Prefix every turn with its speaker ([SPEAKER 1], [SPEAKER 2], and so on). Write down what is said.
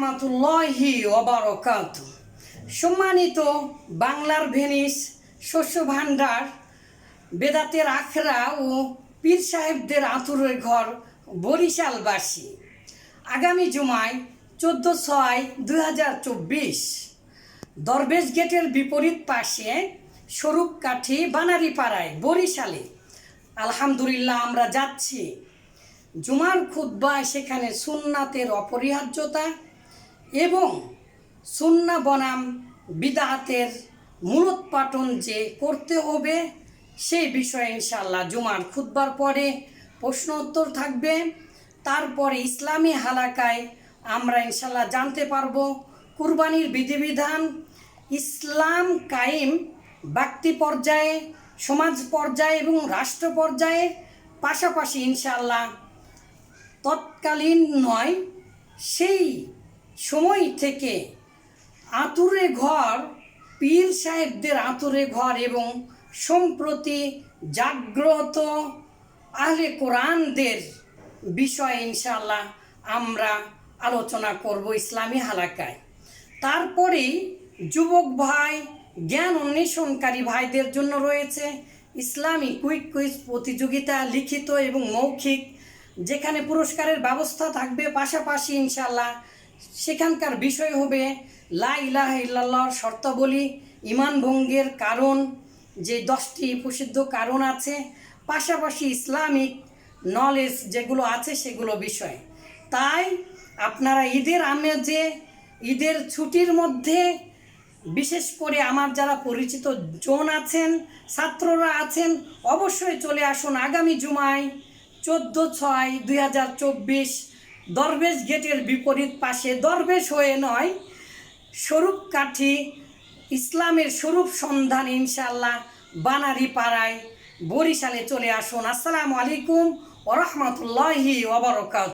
[SPEAKER 1] রহমাতুল্লাহি ওবারকাত সম্মানিত বাংলার ভেনিস শস্য ভাণ্ডার, বেদাতের আখড়া ও পীর সাহেবদের আতুরের ঘর বরিশালবাসী। আগামী জুমায় চোদ্দ ছয় দুই হাজার চব্বিশ, দরবেশ গেটের বিপরীত পাশে স্বরূপকাঠি বানারীপাড়ায় বরিশালে। আলহামদুলিল্লাহ আমরা যাচ্ছি। জুমার খুদ্বায় সেখানে সুন্নাতের অপরিহার্যতা এবং সুন্না বনাম বিদাতের মূলোৎপাটন যে করতে হবে, সেই বিষয়ে ইনশাল্লাহ জুমার খুদ্বার পরে প্রশ্ন উত্তর থাকবে। তারপরে ইসলামী হালাকায় আমরা ইনশাল্লাহ জানতে পারব কুরবানির বিধিবিধান, ইসলাম কায়েম ব্যক্তি পর্যায়ে, সমাজ পর্যায়ে এবং রাষ্ট্র পর্যায়ে। পাশাপাশি ইনশাল্লাহ তৎকালীন নয়, সেই সময় থেকে আতুরে ঘর, পীর সাহেবদের আতুরে ঘর এবং সম্প্রতি জাগ্রত আহলে কোরআনদের বিষয়ে ইনশাল্লাহ আমরা আলোচনা করব ইসলামী হালাকায়। তারপরেই যুবক ভাই, জ্ঞান অন্বেষণকারী ভাইদের জন্য রয়েছে ইসলামী কুইক কুইজ প্রতিযোগিতা লিখিত এবং মৌখিক, যেখানে পুরস্কারের ব্যবস্থা থাকবে পাশাপাশি ইনশাল্লাহ সেখানকার বিষয় হবে লা ইলাহা ইল্লাল্লাহর শর্তাবলী ইমান ভঙ্গের কারণ, যে দশটি প্রসিদ্ধ কারণ আছে, পাশাপাশি ইসলামিক নলেজ যেগুলো আছে সেগুলো বিষয়। তাই আপনারা ঈদের আমেজে, ঈদের ছুটির মধ্যে, বিশেষ করে আমার যারা পরিচিত জন আছেন, ছাত্ররা আছেন, অবশ্যই চলে আসুন আগামী জুমায়, চোদ্দ ছয় দুই হাজার চব্বিশ দরবেশ গেটের বিপরীত পাশে দরবেশ হয়ে নয়, স্বরূপ কাঠি, ইসলামের স্বরূপ সন্ধান ইনশাল্লাহ বানারি পাড়ায় বরিশালে চলে আসুন। আসসালামু আলাইকুম ওরহমতুল্লাহি ওবরকাত